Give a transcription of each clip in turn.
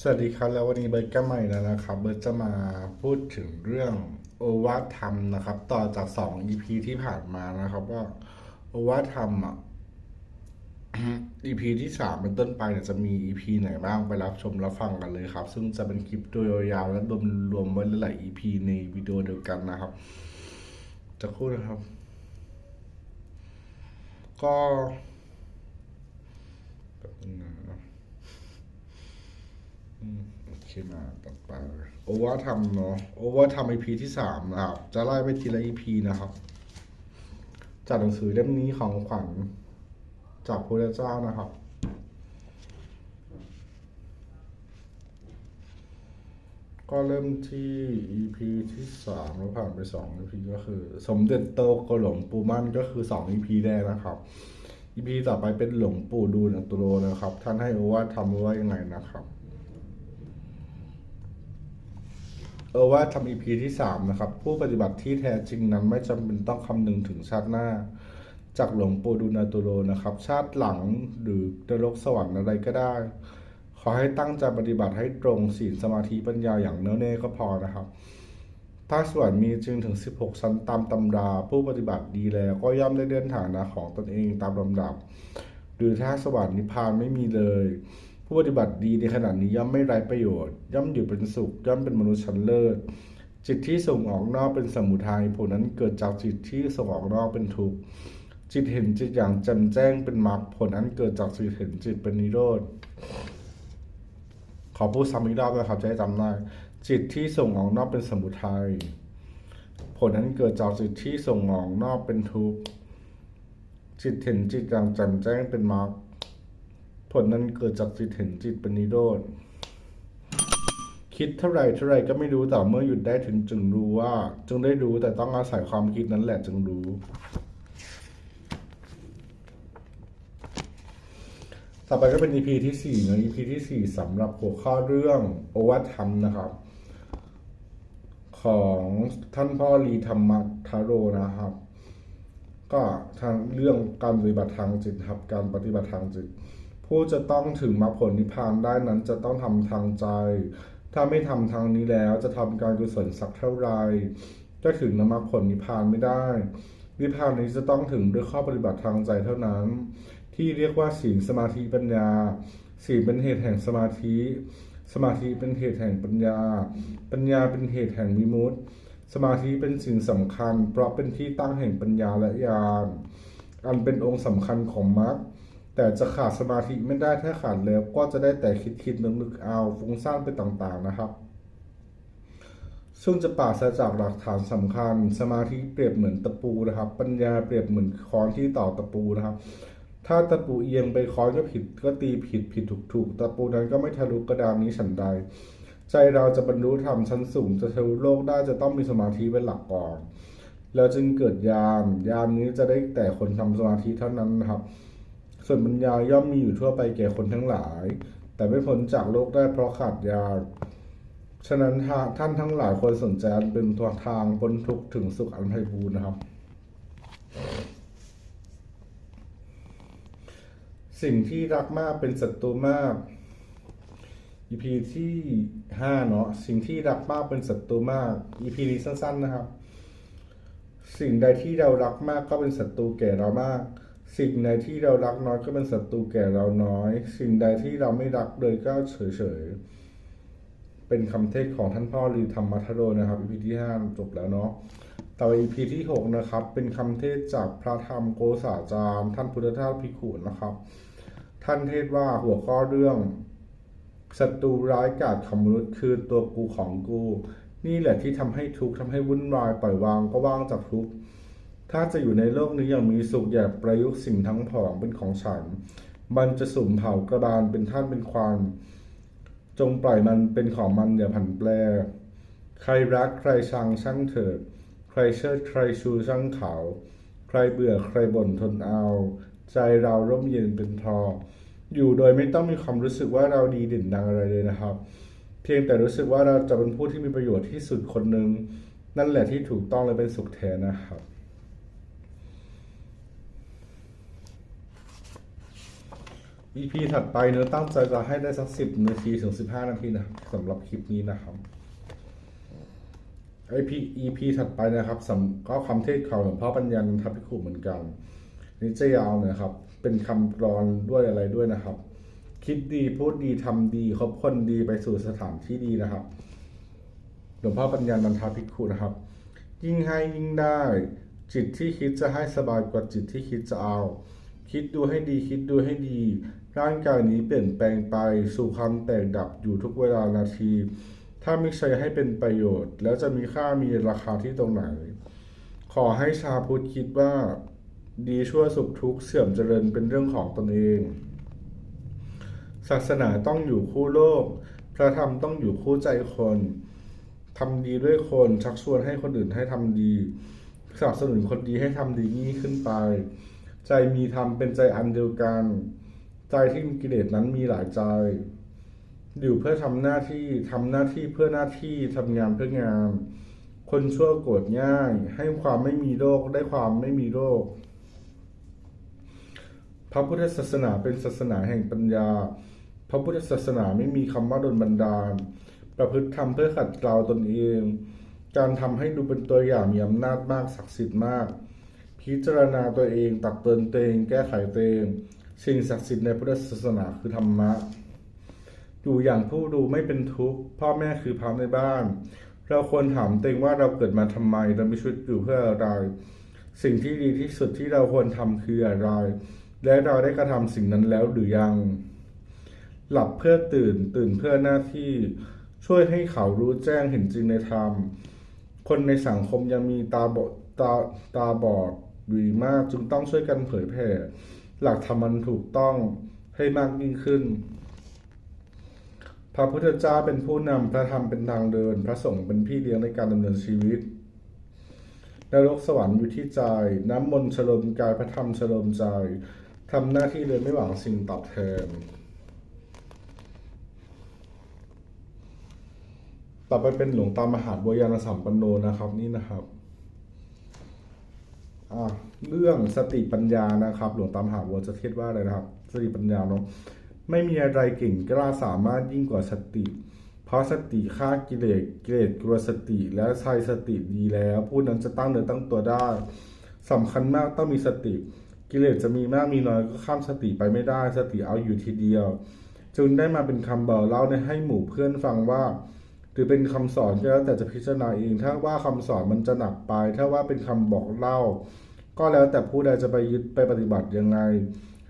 สวัสดีครับแล้ววันนี้เบิร์ดก็ใหม่แล้วนะครับเบิร์ดจะมาพูดถึงเรื่องโอวาทธรรมนะครับ ต่อจากสอง EP ที่ผ่านมานะครับ ว่าโอวาทธรรมอะ EP ที่สามเป็นต้นไปเนี่ยจะมี EP ไหนบ้างไปรับชมรับฟังกันเลยครับ ซึ่งจะเป็นคลิปโดยยาวๆและรวมรวมไว้หลายๆ EP ในวิดีโอเดียวกันนะครับ จะพูดนะครับ ก็แบบนึงนะ โอเคมาต่อไปโอวาทำเนาะโอวาทำ EP ที่สามนะครับ จะไล่ไปทีละ EP นะครับ จากหนังสือเล่มนี้ของขวัญจากพระเจ้านะครับก็เริ่มที่ EP ที่สามแล้วผ่านไปสอง EP ก็คือ สมเด็จโตกหลวงปู่มั่นก็คือสอง EP แรกนะครับ EP ต่อไปเป็นหลวงปู่ดูลอัตุโลนะครับ ท่านให้โอว่าทำว่ายังไงนะครับ เออว่าทำอีพีที่สามนะครับ ผู้ปฏิบัติที่แท้จริงนั้นไม่จำเป็นต้องคำนึงถึงชาติหน้า จากหลวงปู่ดูนาตุโลนะครับ ชาติหลังหรือนรกสวรรค์อะไรก็ได้ ขอให้ตั้งใจปฏิบัติให้ตรงศีลสมาธิปัญญาอย่างแน่วแน่ก็พอนะครับถ้าสวรรค์มีจึงถึง 16 ชั้นตามตำรา ผู้ปฏิบัติดีแล้วก็ย่อมได้เลื่อนฐานะของตนเองตามลำดับ หรือถ้าสวรรค์นิพพานไม่มีเลย ผู้ปฏิบัติดีในขณะนี้ย่อมไม่ไร้ประโยชน์ ย่อมอยู่เป็นสุข ย่อมเป็นมนุษย์ชั้นเลิศ จิตที่ส่งออกนอกเป็นสมุทัยผลนั้นเกิดจากจิตที่ส่งออกนอกเป็นทุกข์จิตเห็นจิตอย่างแจ่มแจ้งเป็นมรรคผลนั้นเกิดจากจิตเห็นจิตเป็นนิโรธขอพูดซ้ำอีกรอบนะครับจะได้จำได้จิตที่ส่งออกนอกเป็นสมุทัยผลนั้นเกิดจากจิตที่ส่งออกนอกเป็นทุกข์จิตเห็นจิตอย่างแจ่มแจ้งเป็นมรรค ผลนั้นเกิดจากจิตเห็นจิตเป็นนิโรธ คิดเท่าไรเท่าไรก็ไม่รู้แต่เมื่อหยุดได้ถึงจึงรู้ว่า จึงได้รู้แต่ต้องอาศัยความคิดนั้นแหละจึงรู้ต่อไปก็เป็น EP ที่สี่นะ EP ที่สี่สำหรับหัวข้อเรื่องโอวัตธรรมนะครับ ของท่านพ่อรีธรรมทาโรนะครับ ก็ทางเรื่องการปฏิบัติทางจิตครับการปฏิบัติทางจิต ผู้จะต้องถึงมรรคผลนิพพานได้นั้นจะต้องทำทางใจ ถ้าไม่ทำทางนี้แล้วจะทำการกุศลสักเท่าไรก็ถึงนมรรคผลนิพพานไม่ได้ นิพพานนี้จะต้องถึงด้วยข้อปฏิบัติทางใจเท่านั้น ที่เรียกว่าศีลสมาธิปัญญาศีลเป็นเหตุแห่งสมาธิ สมาธิเป็นเหตุแห่งปัญญา ปัญญาเป็นเหตุแห่งวิมุตติ สมาธิเป็นสิ่งสำคัญ เพราะเป็นที่ตั้งแห่งปัญญาและญาณอันเป็นองค์สำคัญของมรรค แต่จะขาดสมาธิไม่ได้ถ้าขาดแล้วก็จะได้แต่คิดคิดนึกนึกเอาฟุ้งซ่านไปต่างๆนะครับ ซึ่งจะปราศจากหลักฐานสำคัญ สมาธิเปรียบเหมือนตะปูนะครับ ปัญญาเปรียบเหมือนค้อนที่ต่อตะปูนะครับ ถ้าตะปูเอียงไปค้อนก็ผิดก็ตีผิดผิดถูกถูกตะปูนั้นก็ไม่ทะลุกระดานนี้ฉันใด ใจเราจะบรรลุธรรมชั้นสูงจะทะลุโลกได้จะต้องมีสมาธิเป็นหลักก่อนแล้วจึงเกิดยานยานนี้จะได้แต่คนทำสมาธิเท่านั้นนะครับ ส่วนปัญญาย่อมมีอยู่ทั่วไปแก่คนทั้งหลาย แต่ไม่พ้นจากโลกได้เพราะขาดยา ฉะนั้นท่านทั้งหลายควรสนใจเป็นตัวทางพ้นทุกข์ถึงสุขอันไพบูรณ์นะครับ สิ่งที่รักมากเป็นศัตรูมาก EP ที่ห้าเนาะสิ่งที่รักมากเป็นศัตรูมาก EP นี้สั้น ๆ นะครับ สิ่งใดที่เรารักมากก็เป็นศัตรูแก่เรามาก สิ่งใดที่เรารักน้อยก็เป็นศัตรูแก่เราน้อย สิ่งใดที่เราไม่รักเลยก็เฉยๆเป็นคำเทศของท่านพ่อรีธรรมมัทโรนะครับ EP ที่ห้าจบแล้วเนาะต่อ EP ที่หกนะครับ เป็นคำเทศจากพระธรรมโกษาจารย์ท่านพุทธทาสภิกขุนะครับ ท่านเทศว่าหัวข้อเรื่องศัตรูร้ายกาจของมนุษย์คือตัวกูของกู นี่แหละที่ทำให้ทุกข์ทำให้วุ่นวายปล่อยวางก็ว่างจากทุกข์ ถ้าจะอยู่ในโลกนี้อย่างมีสุขอย่าประยุกต์สิ่งทั้งผองเป็นของฉัน มันจะสุ่มเผากระบาลเป็นท่านเป็นควานจงปล่อยมันเป็นของมันอย่าผันแปร ใครรักใครชังช่างเถิด ใครเชิดใครชูช่างเขา ใครเบื่อใครบ่นทนเอา ใจเราร่มเย็นเป็นทอ อยู่โดยไม่ต้องมีความรู้สึกว่าเราดีเด่นดังอะไรเลยนะครับ เพียงแต่รู้สึกว่าเราจะเป็นผู้ที่มีประโยชน์ที่สุดคนหนึ่งนั่นแหละที่ถูกต้องและเป็นสุขแท้นะครับ EP ถัดไปเนื้อตั้งใจจะให้ได้สักสิบนาทีถึงสิบห้านาทีนะครับสำหรับคลิปนี้นะครับ EP EP ถัดไปนะครับสำก็คำเทศข่าวหลวงพ่อปัญญานันทพิคุเหมือนกันนี่จะยาวนะครับ เป็นคำกรอนด้วยอะไรด้วยนะครับ คิดดีพูดดีทำดีคบคนดีไปสู่สถานที่ดีนะครับหลวงพ่อปัญญานันทพิคุนะครับ ยิ่งให้ยิ่งได้ จิตที่คิดจะให้สบายกว่าจิตที่คิดจะเอา คิดดูให้ดีคิดดูให้ดี ร่างกายนี้เปลี่ยนแปลงไปสู่ความแตกดับอยู่ทุกเวลานาที ถ้าไม่ใช้ให้เป็นประโยชน์ แล้วจะมีค่ามีราคาที่ตรงไหน ขอให้ชาพุทธคิดว่า ดีชั่วสุขทุกข์เสื่อมเจริญเป็นเรื่องของตนเอง ศาสนาต้องอยู่คู่โลก พระธรรมต้องอยู่คู่ใจคนทำดีด้วยคนชักชวนให้คนอื่นให้ทำดีสนับสนุนคนดีให้ทำดียิ่งขึ้นไป ใจมีธรรมเป็นใจอันเดียวกัน ใจที่มีกิเลสนั้นมีหลายใจ อยู่เพื่อทำหน้าที่ทำหน้าที่เพื่อหน้าที่ทำงานเพื่องาน คนชั่วโกรธง่าย ให้ความไม่มีโรคได้ความไม่มีโรคพระพุทธศาสนาเป็นศาสนาแห่งปัญญา พระพุทธศาสนาไม่มีคำว่าดลบันดาล ประพฤติธรรมเพื่อขัดเกลาตนเอง การทำให้ดูเป็นตัวอย่างมีอำนาจมากศักดิ์สิทธิ์มาก พิจารณาตัวเอง ตักเตือนตัวเอง แก้ไขตัวเองสิ่งศักดิ์สิทธิ์ในพุทธศาสนาคือธรรมะ อยู่อย่างผู้ดูไม่เป็นทุกข์ พ่อแม่คือพระในบ้าน เราควรถามตัวเองว่าเราเกิดมาทำไม เรามีชีวิตอยู่เพื่ออะไร สิ่งที่ดีที่สุดที่เราควรทำคืออะไร และเราได้กระทำสิ่งนั้นแล้วหรือยัง หลับเพื่อตื่น ตื่นเพื่อหน้าที่ ช่วยให้เขารู้แจ้งเห็นจริงในธรรม คนในสังคมยังมีตาบอดตาตาบอด อยู่อีมากจึงต้องช่วยกันเผยแผ่หลักธรรมันถูกต้องให้มากยิ่งขึ้น พระพุทธเจ้าเป็นผู้นำพระธรรมเป็นทางเดิน พระสงฆ์เป็นพี่เลี้ยงในการดำเนินชีวิตนรกสวรรค์อยู่ที่ใจ น้ำมนต์ฉลมกายพระธรรมฉลมใจทำหน้าที่เลยไม่หวังสิ่งตอบแทน ต่อไปเป็นหลวงตามหาบัวยานสัมปันโนนะครับนี่นะครับ เรื่องสติปัญญานะครับ หลวงตามหาบัวจะเทียบว่าอะไรนะครับ สติปัญญาเนาะไม่มีอะไรเก่งกล้าสามารถยิ่งกว่าสติ เพราะสติฆ่ากิเลสกิเลสกลัวสติ และใช้สติดีแล้วผู้นั้นจะตั้งเนื้อตั้งตัวได้สำคัญมากต้องมีสติ กิเลสจะมีมากมีน้อยก็ข้ามสติไปไม่ได้ สติเอาอยู่ทีเดียว จึงได้มาเป็นคำบอกเล่าในให้หมู่เพื่อนฟังว่า หรือเป็นคำสอนก็แล้วแต่จะพิจารณาเอง ถ้าว่าคำสอนมันจะหนักไป ถ้าว่าเป็นคำบอกเล่า ก็แล้วแต่ผู้ใดจะไปยึดไปปฏิบัติยังไง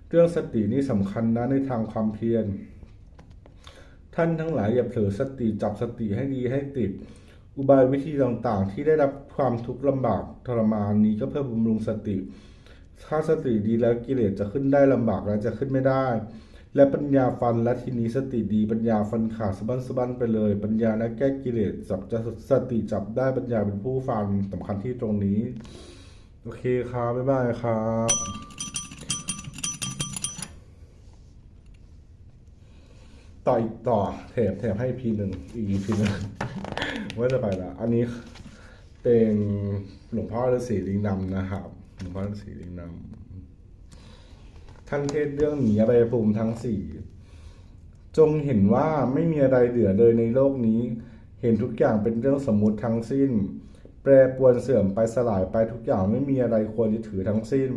เรื่องสตินี่สำคัญนะในทางความเพียร ท่านทั้งหลายอย่าเผลอสติจับสติให้ดีให้ติด อุบายวิธีต่างๆ ที่ได้รับความทุกข์ลำบากทรมานนี้ก็เพื่อบำรุงสติ ถ้าสติดีแล้วกิเลสจะขึ้นได้ลำบากแล้วจะขึ้นไม่ได้ และปัญญาฟันและทีนี้สติดีปัญญาฟันขาดสะบั้นสะบั้นไปเลย ปัญญาและแก้กิเลสจับจะสติจับได้ปัญญาเป็นผู้ฟันสำคัญที่ตรงนี้ โอเคครับบ๊ายบายครับต่ออีกต่อแถมแถมให้พีหนึ่งอีกพีหนึ่งว่าจะไปละอันนี้เป็นหลวงพ่อฤาษีลิงดำนะครับหลวงพ่อฤาษีลิงดำ ท่านเทศเรื่องหนีอบายภูมิทั้งสี่จงเห็นว่าไม่มีอะไรเหลือเลยในโลกนี้ เห็นทุกอย่างเป็นเรื่องสมมุติทั้งสิ้น แปรปรวนเสื่อมไปสลายไปทุกอย่างไม่มีอะไรควรยึดถือทั้งสิ้น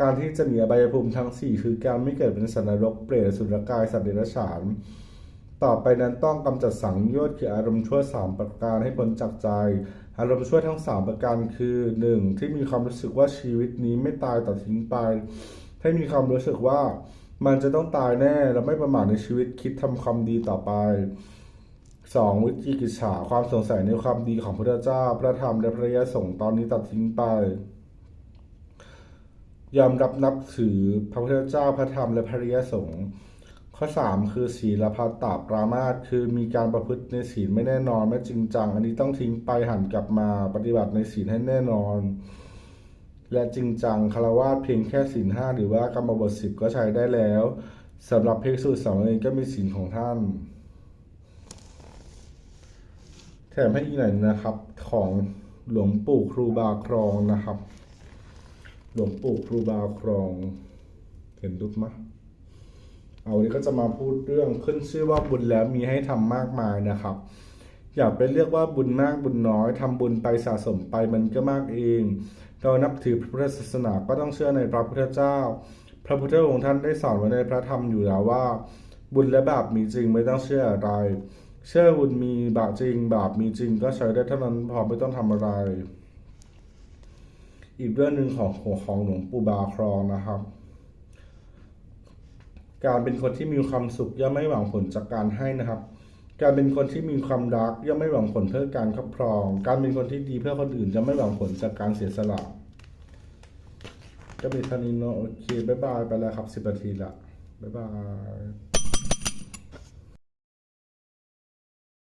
การที่จะหนีอบายภูมิทั้งสี่คือการไม่เกิดเป็นสัตว์นรกเปรตสุรกายสัตว์เดรัจฉาน ต่อไปนั้นต้องกำจัดสังโยชน์คืออารมณ์ชั่วสามประการให้พ้นจากใจ อารมณ์ชั่วทั้งสามประการคือหนึ่งที่มีความรู้สึกว่าชีวิตนี้ไม่ตายตัดทิ้งไป ให้มีความรู้สึกว่ามันจะต้องตายแน่และไม่ประมาทในชีวิตคิดทำความดีต่อไปสองวิจิกิจฉาความสงสัยในความดีของพระเจ้า พระธรรมและพระยสงฆ์ตอนนี้ตัดทิ้งไปยอมรับนับถือพระพุทธเจ้าพระธรรมและพระริยสงฆ์ข้อสามคือศีลพัตตาปรามาสคือมีการประพฤติในศีลไม่แน่นอนไม่จริงจัง อันนี้ต้องทิ้งไปหันกลับมาปฏิบัติในศีลให้แน่นอน และจริงจังคารวะเพียงแค่ศีลห้าหรือว่ากรรมบทสิบก็ใช้ได้แล้วสำหรับภิกษุสามเณรก็มีศีลของท่าน แถมให้อีกหน่อยนะครับของหลวงปู่ครูบาครองนะครับ หลวงปู่ครูบาครอง เห็นรูปไหมยเอาวันนี้ก็จะมาพูดเรื่องขึ้นชื่อว่าบุญแล้วมีให้ทำมากมายนะครับ อย่าไปเรียกว่าบุญมากบุญน้อยทำบุญไปสะสมไปมันก็มากเอง เรานับถือพระพุทธศาสนาก็ต้องเชื่อในพระพุทธเจ้า พระพุทธองค์ท่านได้สอนไว้ในพระธรรมอยู่แล้วว่า บุญและบาปมีจริงไม่ต้องเชื่ออะไร เชื่อบุญมีบาปจริง บาปมีจริง ก็ใช้ได้เท่านั้นพอไม่ต้องทำอะไร อีกเรื่องหนึ่งของของหลวงปู่บาครองนะครับ การเป็นคนที่มีความสุขย่อมไม่หวังผลจากการให้นะครับ การเป็นคนที่มีความรักย่อมไม่หวังผลเพื่อการครอบครอง การเป็นคนที่ดีเพื่อคนอื่นจะไม่หวังผลจากการเสียสละก็มีเท่านี้เนาะโอเคบ๊ายบายไปแล้วครับสิบนาทีละบ๊ายบาย